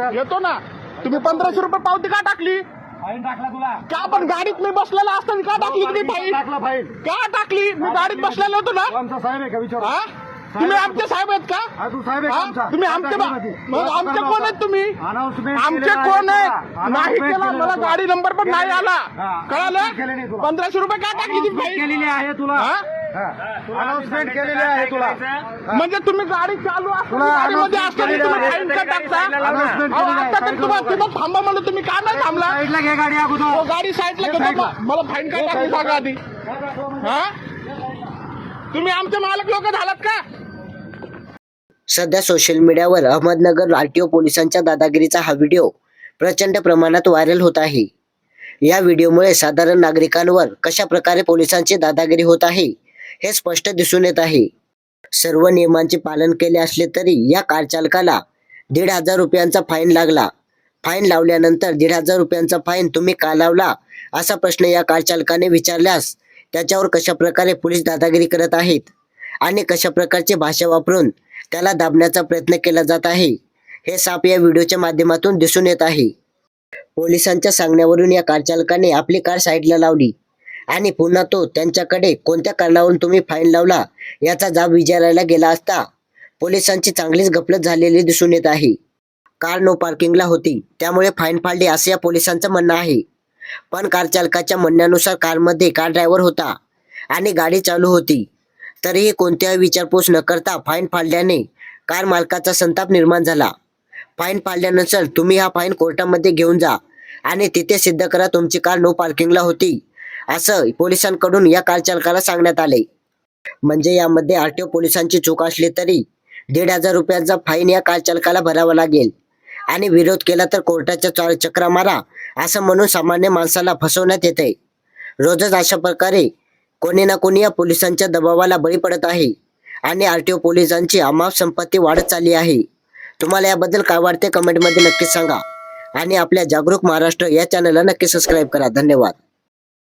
येतो ना. तुम्ही पंधराशे रुपये पावती का टाकली? फाईन टाकला तुला. का पण गाडीत मी बसलेला असताना का टाकली तुम्ही टाकला फाईन. का टाकली? मी गाडीत बसलेलो होतो ना. आमचा साहेब आहे का विचार? हा? तुम्ही आमचे साहेब आहेत का? तू साहेब आहे? का आमचा? तुम्ही आमचे बा- टाकली मग आमचे कोण आहेत तुम्ही? Announcement आमचे केलेलं आहे कोण. आहेत? नाही केला केलेलं मला. गाडी नंबर पण नाही आला. हा. कळालं? केलेली आहे तुला. पंधराशे रुपये का टाकली ती केलेली आहे तुला. हा? अनाउन्समेंट केलेली आहे तुला. म्हणजे तुम्ही गाडी चालू असताना तुला गाडीमध्ये announcement असताना केलेली तुम्ही आहे. फाईन का टाकता Announcement अहो, केलेली आहे. आता तर Side ला तुम्हाला उभा तिथं थांबा म्हणलं तुम्ही का नाही थांबला? साईडला घे गाडी अगोदर. हो, गाडी साईडला घेतो. साईडला. मला फाईन काय टाकली सांगा आधी. हा? तुम्ही आमचे मालक लोक झालात का? सध्या सोशल मीडियावर अहमदनगर आरटीओ पोलिसांच्या दादागिरीचा हा व्हिडिओ प्रचंड प्रमाणात व्हायरल होत आहे. या व्हिडिओमुळे साधारण नागरिकांवर कशा प्रकारे पोलिसांची दादागिरी होत आहे? हे स्पष्ट दिसून येत आहे. सर्व नियमांचे पालन केले असले तरी या कारचालकाला दीड हजार रुपयांचा फाईन लागला. फाईन लावल्यानंतर दीड हजार रुपयांचा फाईन तुम्ही का लावला? असा प्रश्न या कारचालकाने विचारल्यास त्याच्यावर कशा प्रकारे पोलीस दादागिरी करत आहेत आणि कशा प्रकारची भाषा वापरून त्याला दाबण्याचा प्रयत्न केला जात आहे हे साप या व्हिडिओच्या माध्यमातून दिसून येत आहे. पोलिसांच्या सांगण्यावरून या कारचालकाने आपली कार साईडला लावली. आणि पुन्हा तो त्यांच्याकडे कोणत्या कारणावरून तुम्ही फाईन लावला याचा जाब विचारायला गेला असता? पोलिसांची चांगलीच गफलत झालेली दिसून येत आहे. कार नो पार्किंगला होती. त्यामुळे फाईन फाळली असे या पोलिसांचं म्हणणं आहे. पण कार चालकाच्या म्हणण्यानुसार कारमध्ये कार ड्रायव्हर होता आणि गाडी चालू होती. तरीही कोणत्याही विचारपूस न करता फाईन फाळल्याने कार मालकाचा संताप निर्माण झाला. फाईन फाळल्यानंतर तुम्ही हा फाईन कोर्टामध्ये घेऊन जा आणि तिथे सिद्ध करा तुमची कार नो पार्किंगला होती. असं पोलिसांकडून या कारचालकाला सांगण्यात आले. म्हणजे यामध्ये आरटीओ पोलिसांची चूक असली तरी दीड हजार रुपयांचा फाईन या कारचालकाला भरावा लागेल. आणि विरोध केला तर कोर्टाच्या चक्रा मारा असं म्हणून सामान्य माणसाला फसवण्यात येते. रोजच अशा प्रकारे कोणी ना कोणी या पोलिसांच्या दबावाला बळी पडत आहे. आणि आरटीओ पोलिसांची अमाप संपत्ती वाढत चालली आहे. तुम्हाला याबद्दल काय वाटते कमेंटमध्ये नक्की सांगा. आणि आपल्या जागरूक महाराष्ट्र या चॅनलला नक्की सबस्क्राईब करा. धन्यवाद.